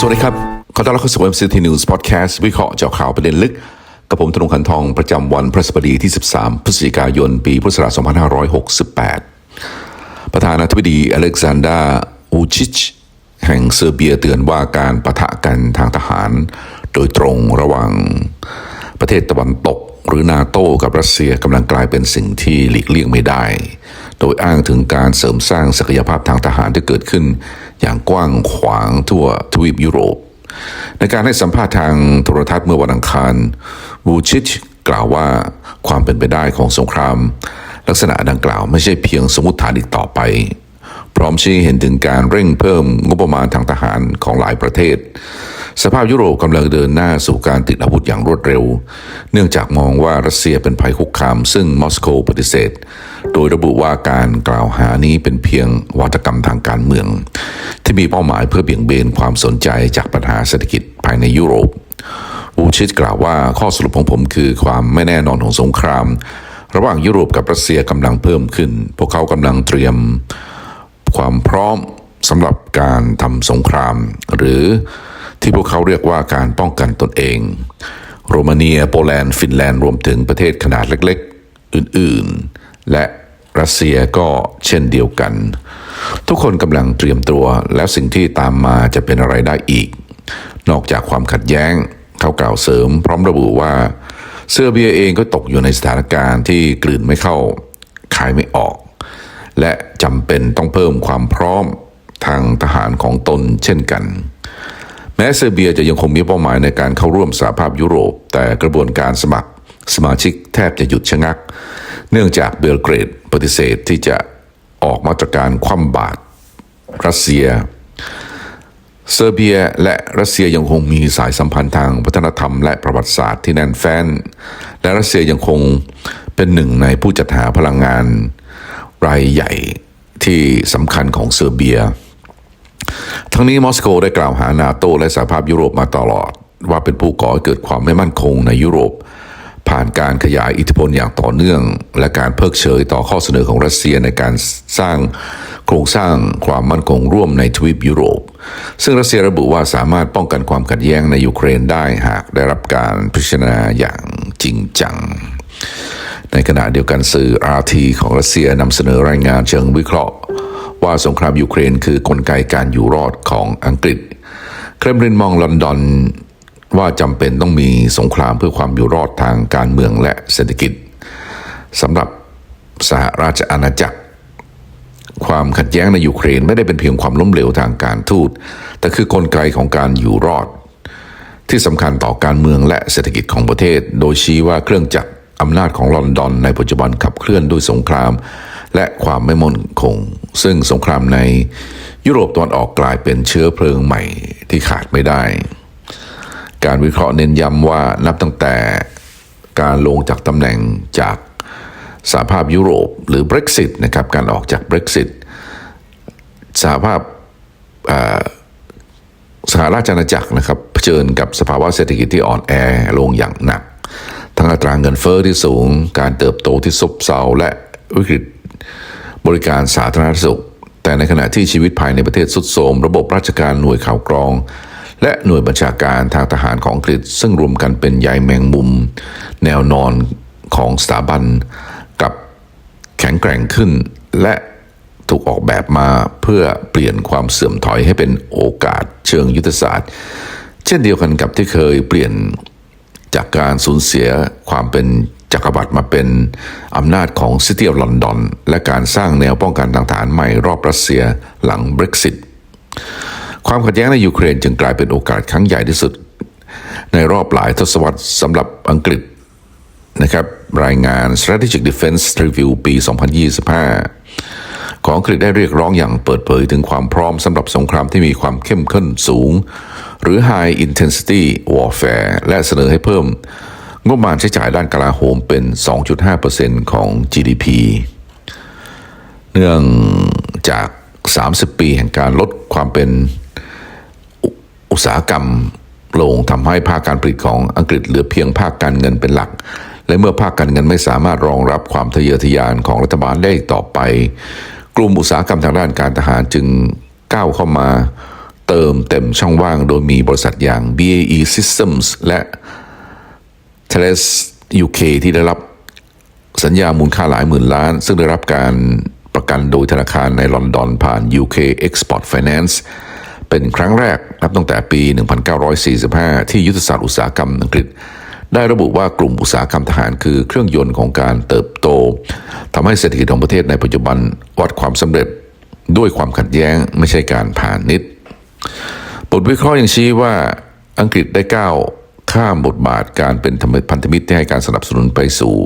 สวัสดีครับ ขอต้อนรับเข้าสู่ MCT News Podcast วิเคราะห์เจาะข่าวประเด็นลึก กับผมธนงคันทองประจำวันพฤหัสบดีที่ 13 พฤศจิกายน ปีพุทธศักราช 2568 ประธานาธิบดีอเล็กซานดราอูชิช แห่งเซอร์เบียเตือนว่าการประทะกันทางทหาร โดยตรงระหว่างประเทศตะวันตก หรือนาโต้กับรัสเซียกำลังกลายเป็นสิ่งที่หลีกเลี่ยงไม่ได้ โดยอ้างถึงการเสริมสร้างศักยภาพทางทหารที่เกิดขึ้น อย่างกว้างขวางทั่วทวีปยุโรป ในการให้สัมภาษณ์ทางโทรทัศน์เมื่อวันอังคารวูชิชกล่าวว่าความเป็นไปได้ของสงคราม ลักษณะดังกล่าวไม่ใช่เพียงสมมติฐานอีกต่อไป พร้อมชี้เห็นถึงการเร่งเพิ่มงบประมาณทางทหารของหลายประเทศ สภาพยุโรปกำลังเดินหน้าสู่การติดอาวุธอย่างรวดเร็ว เนื่องจากมองว่ารัสเซียเป็นภัยคุกคาม ซึ่งมอสโกปฏิเสธ โดยระบุว่าการกล่าวหานี้เป็นเพียงวัตกรรมทางการเมือง ที่มีเป้าหมายเพื่อเบี่ยงเบนความสนใจจากปัญหาเศรษฐกิจภายในยุโรปอูชิดกล่าวว่าข้อสรุปของผมคือความไม่แน่นอนของสงคราม ระหว่างยุโรปกับรัสเซียกำลังเพิ่มขึ้น พวกเขากำลังเตรียมความพร้อมสำหรับการทำสงคราม หรือที่พวกเขาเรียกว่าการป้องกันตนเอง โรมาเนีย โปแลนด์ ฟินแลนด์ รวมถึงประเทศขนาดเล็กๆ อื่นๆ และ รัสเซียก็เช่นเดียวกัน ทุกคนกำลังเตรียมตัวแล้วสิ่งที่ตามมาจะเป็นอะไรได้อีก นอกจากความขัดแย้งเขากล่าวเสริม พร้อมระบุว่า เซอร์เบียเองก็ตกอยู่ในสถานการณ์ที่กลืนไม่เข้าขายไม่ออก และจำเป็นต้องเพิ่มความพร้อมทางทหารของตนเช่นกัน แม้เซอร์เบียจะยังคงมีเป้าหมายในการเข้าร่วมสหภาพยุโรป แต่กระบวนการสมัครสมาชิกแทบจะหยุดชะงัก เนื่องจากเบลเกรดปฏิเสธที่จะออกมาตรการคว่ำบาตรรัสเซีย เซอร์เบียและรัสเซียยังคงมีสายสัมพันธ์ทางวัฒนธรรมและประวัติศาสตร์ที่แน่นแฟ้น และรัสเซียยังคงเป็นหนึ่งในผู้จัดหาพลังงานรายใหญ่ที่สำคัญของเซอร์เบีย ทั้งนี้มอสโกได้กล่าวหานาโตและสหภาพยุโรปมาตลอด ว่าเป็นผู้ก่อให้เกิดความไม่มั่นคงในยุโรป ผ่านการขยายอิทธิพลอย่างต่อเนื่อง และการเพิกเฉยต่อข้อเสนอของรัสเซียในการสร้างโครงสร้างความมั่นคงร่วมในทวีปยุโรป ซึ่งรัสเซียระบุว่าสามารถป้องกันความขัดแย้งในยูเครนได้หากได้รับการพิจารณาอย่างจริงจัง ในขณะเดียวกันสื่อ RT ของรัสเซียนำเสนอรายงานเชิงวิเคราะห์ ว่าสงครามยูเครนคือกลไกการอยู่รอดของอังกฤษ เครมรินมองลอนดอน ว่าจำเป็นต้องมีสงครามเพื่อความอยู่รอดทางการเมืองและเศรษฐกิจสำหรับสหราชอาณาจักร ความขัดแย้งในยูเครนไม่ได้เป็นเพียงความล้มเหลวทางการทูต แต่คือกลไกของการอยู่รอด ที่สำคัญต่อการเมืองและเศรษฐกิจของประเทศ โดยชี้ว่าเครื่องจักรอำนาจของลอนดอน ในปัจจุบันขับเคลื่อนด้วยสงคราม และความไม่มั่นคง ซึ่งสงครามในยุโรปตะวันออกกลายเป็นเชื้อเพลิงใหม่ที่ขาดไม่ได้ การวิเคราะห์เน้นย้ำว่านับตั้งแต่การลงจากตำแหน่งจากสหภาพยุโรปหรือ Brexit นะครับการออกจาก Brexit สหภาพสหราชอาณาจักรนะครับเผชิญกับสภาวะเศรษฐกิจที่อ่อนแอลงอย่างหนัก ทั้งอัตราเงินเฟอ้อที่สูง การเติบโตที่ซบเซาและวิกฤตบริการสาธารณสุข แต่ในขณะที่ชีวิตภายในประเทศสุดโทรมระบบราชการหน่วยข่าวกรอง และหน่วยบัญชาการทางทหารของอังกฤษ ซึ่งรวมกันเป็นใยแมงมุม แนวนอนของสถาบันกับแข็งแกร่งขึ้น และถูกออกแบบมาเพื่อเปลี่ยนความเสื่อมถอยให้เป็นโอกาสเชิงยุทธศาสตร์ เช่นเดียวกันกับที่เคยเปลี่ยนจากการสูญเสียความเป็นจักรวรรดิมาเป็นอำนาจของซิตี้ออฟลอนดอน และการสร้างแนวป้องกันทางฐานใหม่รอบรัสเซียหลัง Brexit ความขัดแย้งในยูเครนจึงกลายเป็นโอกาสครั้งใหญ่ที่สุด ในรอบหลายทศวรรษสำหรับอังกฤษนะครับรายงาน Strategic Defense Review ปี 2025 ของอังกฤษได้เรียกร้องอย่างเปิดเผยถึงความพร้อมสำหรับสงครามที่มีความเข้มข้นสูง หรือ High Intensity Warfare และเสนอให้เพิ่ม งบประมาณใช้จ่ายด้านกลาโหมเป็น 2.5%ของ GDP เนื่องจาก 30 ปีแห่งการลดความเป็น อุตสาหกรรมลงทำให้ภาคการผลิตของอังกฤษเหลือเพียงภาคการเงินเป็นหลัก และเมื่อภาคการเงินไม่สามารถรองรับความทะเยอทะยานของรัฐบาลได้ต่อไป กลุ่มอุตสาหกรรมทางด้านการทหารจึงก้าวเข้ามาเติมเต็มช่องว่างโดยมีบริษัทอย่าง BAE Systems และ t e l e s UK ที่ได้รับสัญญามูลค่าหลายหมื่นล้าน ซึ่งได้รับการประกันโดยธนาคารในลอนดอนผ่าน UK Export Finance เป็นครั้งแรกนับตั้งแต่ปี 1945 ที่ยุทธศาสตร์อุตสาหกรรมอังกฤษ ได้ระบุว่ากลุ่มอุตสาหกรรมทหารคือเครื่องยนต์ของการเติบโตทำให้เศรษฐกิจของประเทศในปัจจุบันวัดความสำเร็จด้วยความขัดแย้งไม่ใช่การผ่านนิดบทวิเคราะห์ยังชี้ว่าอังกฤษได้ก้าวข้ามบทบาทการเป็นพันธมิตรที่ให้การสนับสนุนไปสู่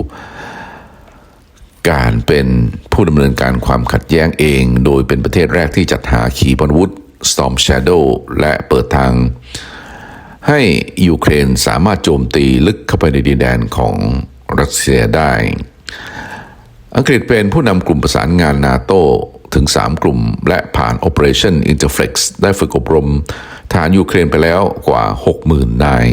การเป็นผู้ดำเนินการความขัดแย้งเอง โดยเป็นประเทศแรกที่จัดหาขีปนาวุธ Storm Shadow และเปิดทาง ให้ยูเครนสามารถโจมตีลึกเข้าไปในดินแดนของรัสเซียได้ อังกฤษเป็นผู้นำกลุ่มประสานงานนาโตถึง 3 กลุ่ม และผ่าน Operation Interflex ได้ฝึกอบรมฐานยูเครนไปแล้วกว่า 60,000 นาย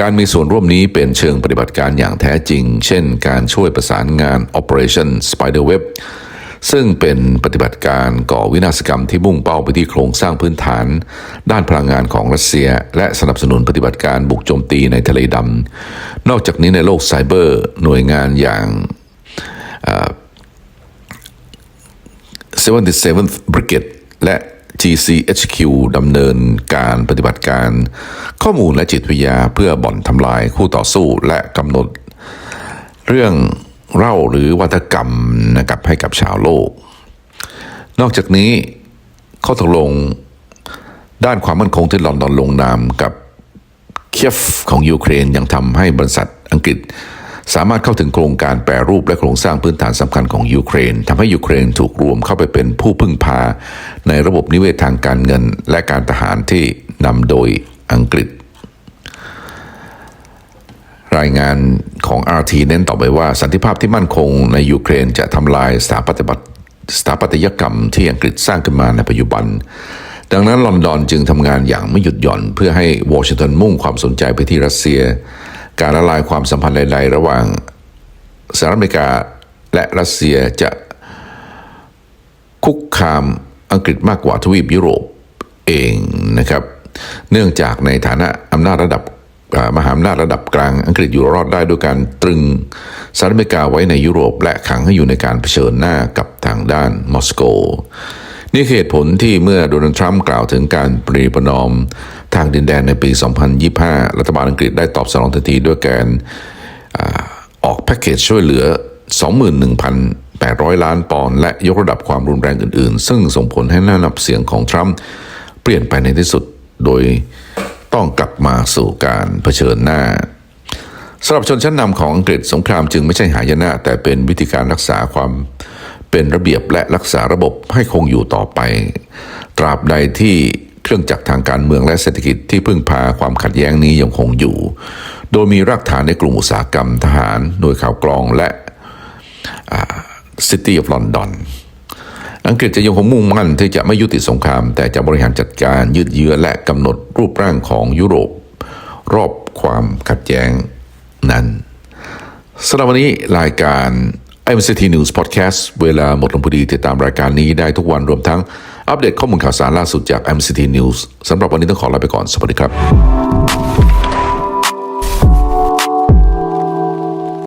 การมีส่วนร่วมนี้เป็นเชิงปฏิบัติการอย่างแท้จริง เช่นการช่วยประสานงาน Operation Spiderweb ซึ่งเป็นปฏิบัติการก่อวินาศกรรมที่มุ่งเป้าไปที่โครงสร้างพื้นฐาน ด้านพลังงานของรัสเซีย และสนับสนุนปฏิบัติการบุกโจมตีในทะเลดำ นอกจากนี้ในโลกไซเบอร์หน่วยงานอย่าง 77th Brigade และ GCHQ ดำเนินการปฏิบัติการ ข้อมูลและจิตวิทยาเพื่อบ่อนทำลายคู่ต่อสู้และกำหนด เรื่อง เล่าหรือวัฒกรรมนะครับให้กับชาวโลก นอกจากนี้ข้อตกลงด้านความมั่นคงที่ลอนดอนลงนามกับเคียฟของยูเครนยังทำให้บริษัทอังกฤษ สามารถเข้าถึงโครงการแปรรูปและโครงสร้างพื้นฐานสำคัญของยูเครนทำให้ยูเครนถูกรวมเข้าไปเป็นผู้พึ่งพา ในระบบนิเวศทางการเงิน และการทหารที่นำโดยอังกฤษ รายงานของ RT เน้นต่อไปว่า สันติภาพที่มั่นคงในยูเครนจะทำลายสถาปัตยสถาปัตยกรรมที่อังกฤษสร้างขึ้นมาในปัจจุบัน ดังนั้นลอนดอนจึงทำงานอย่างไม่หยุดหย่อน เพื่อให้วอชิงตันมุ่งความสนใจไปที่รัสเซีย การละลายความสัมพันธ์ใดๆระหว่างสหรัฐอเมริกาและรัสเซียจะคุกคามอังกฤษมากกว่าทวีปยุโรปเองนะครับ เนื่องจากในฐานะอำนาจระดับ มหาอำนาจระดับกลางอังกฤษอยู่รอดได้ด้วยการตรึงสหรัฐอเมริกาไว้ในยุโรป และขังให้อยู่ในการเผชิญหน้ากับทางด้านมอสโก นี่คือเหตุผลที่เมื่อโดนัลด์ทรัมป์กล่าวถึงการปรีประนอม ทางดินแดนในปี 2025 รัฐบาลอังกฤษได้ตอบสนองทันทีด้วยการอออกแพ็กเกจช่วยเหลือ 21,800 ล้านปอนด์และยกระดับความรุนแรงอื่น ๆ ซึ่งส่งผลให้หน้านับเสียงของทรัมป์เปลี่ยนไปในที่สุดโดย ต้องกลับมาสู่การเผชิญหน้าสำหรับชนชั้นนำของอังกฤษสงครามจึงไม่ใช่หายนะ แต่เป็นวิธีการรักษาความเป็นระเบียบและรักษาระบบให้คงอยู่ต่อไป ตราบใดที่เครื่องจักรทางการเมืองและเศรษฐกิจที่พึ่งพาความขัดแย้งนี้ยังคงอยู่ โดยมีรากฐานในกลุ่มอุตสาหกรรมทหารหน่วยข่าวกรองและ City of London อังกฤษจะยังคงมุ่งมั่นที่จะไม่ยุติสงคราม แต่จะบริหารจัดการยืดเยื้อและกำหนดรูปร่างของยุโรป รอบความขัดแย้งนั้นสำหรับวันนี้รายการ MCT News Podcast เวลาหมดลงพอดีติดตามรายการนี้ได้ทุกวันรวมทั้งอัปเดตข้อมูลข่าวสารล่าสุดจาก MCT News สำหรับวันนี้ต้องขอลาไปก่อน สวัสดีครับ